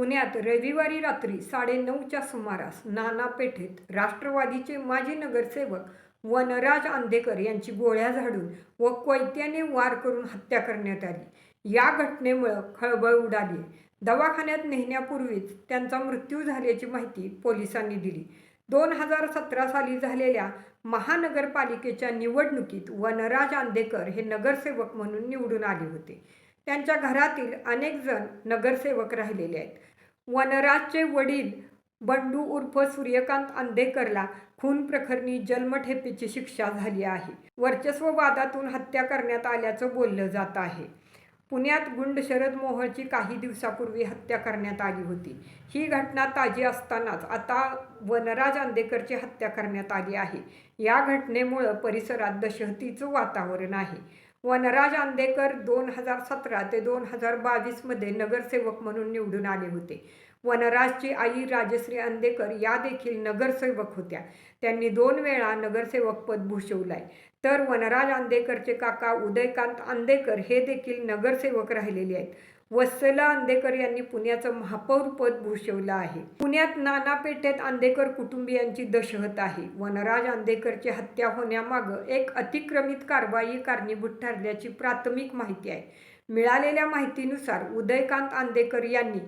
पुण्यात रविवारी रात्री साडेनऊच्या सुमारास नाना पेठेत राष्ट्रवादीचे माजी नगरसेवक वनराज आंदेकर यांची गोळ्या झाडून व कोयत्याने वार करून हत्या करण्यात आली. या घटनेमुळं खळबळ उडाली. दवाखान्यात नेहण्यापूर्वीच त्यांचा मृत्यू झाल्याची माहिती पोलिसांनी दिली. दोन हजार सतरा साली झालेल्या महानगरपालिकेच्या निवडणुकीत वनराज आंदेकर हे नगरसेवक म्हणून निवडून आले होते. त्यांच्या घरातील अनेक जण नगरसेवक राहिलेले आहेत. वनराजचे वडील बंडू उर्फ सूर्यकांत आंदेकरला खून प्रकरणी जन्मठेपेची शिक्षा झाली आहे. वर्चस्ववादातून हत्या करण्यात आल्याचं बोललं जात आहे. पुण्यात गुंड शरद मोहळची काही दिवसापूर्वी हत्या करण्यात आली होती. ही घटना ताजी असतानाच आता वनराज आंदेकरची हत्या करण्यात आली आहे. या घटनेमुळं परिसरात दहशतीचं वातावरण आहे. वनराज आंदेकर दोन हजार सतरा ते दोन हजार बावीसमध्ये नगरसेवक म्हणून निवडून आले होते. वनराजची आई राजश्री आंदेकर या देखील नगरसेवक होत्या. त्यांनी दोन वेळा नगरसेवक पद भूषवलाय. तर वनराज आंदेकरचे काका उदयकांत आंदेकर हे देखील नगरसेवक राहिलेले आहेत. वत्सला आंदेकर यांनी पुण्याचं महापौर पद भूषवलं आहे. पुण्यात नाना पेठेत आंदेकर कुटुंबियांची दशहत आहे. वनराज आंदेकरची हत्या होण्यामागं एक अतिक्रमित कारवाई कारणीभूत ठरल्याची प्राथमिक माहिती आहे. मिळालेल्या माहितीनुसार उदयकांत आंदेकर यांनी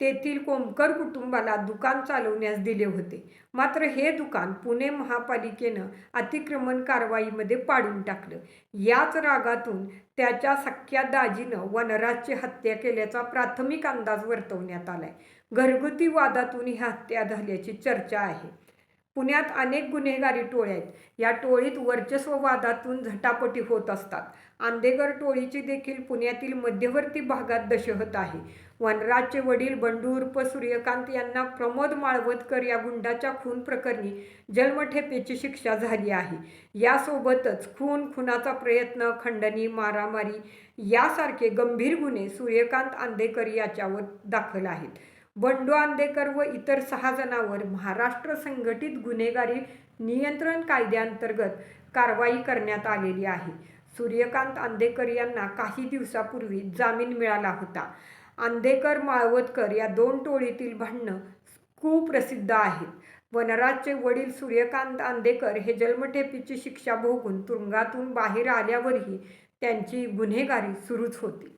तेथील कोमकर कुटुंबाला दुकान चालवण्यास दिले होते. मात्र हे दुकान पुणे महापालिकेनं अतिक्रमण कारवाईमध्ये पाडून टाकलं. याच रागातून त्याच्या सख्या दाजीनं वनराजची हत्या केल्याचा प्राथमिक अंदाज वर्तवण्यात आलाय. घरगुती वादातून ही हत्या झाल्याची चर्चा आहे. पुण्यात अनेक गुन्हेगारी टोळ्या आहेत. या टोळीत वर्चस्ववादातून झटापटी होत असतात. आंदेगर टोळीची देखील पुण्यातील मध्यवर्ती भागात दशहत आहे. वनराजचे वडील बंडू उर्फ सूर्यकांत यांना प्रमोद माळवतकर या गुंडाच्या खून प्रकरणी जन्मठेपेची शिक्षा झाली आहे. यासोबतच खून खुनाचा प्रयत्न खंडणी मारामारी यासारखे गंभीर गुन्हे सूर्यकांत आंदेकर याच्यावर दाखल आहेत. बंडू आंदेकर व इतर सहा जणांवर महाराष्ट्र संघटित गुन्हेगारी नियंत्रण कायद्याअंतर्गत कारवाई करण्यात आलेली आहे. सूर्यकांत आंदेकर यांना काही दिवसापूर्वी जामीन मिळाला होता. आंदेकर माळवतकर या दोन टोळीतील भांडणं कुप्रसिद्ध आहेत. वनराजचे वडील सूर्यकांत आंदेकर हे जन्मठेपीची शिक्षा भोगून तुरुंगातून बाहेर आल्यावरही त्यांची गुन्हेगारी सुरूच होती.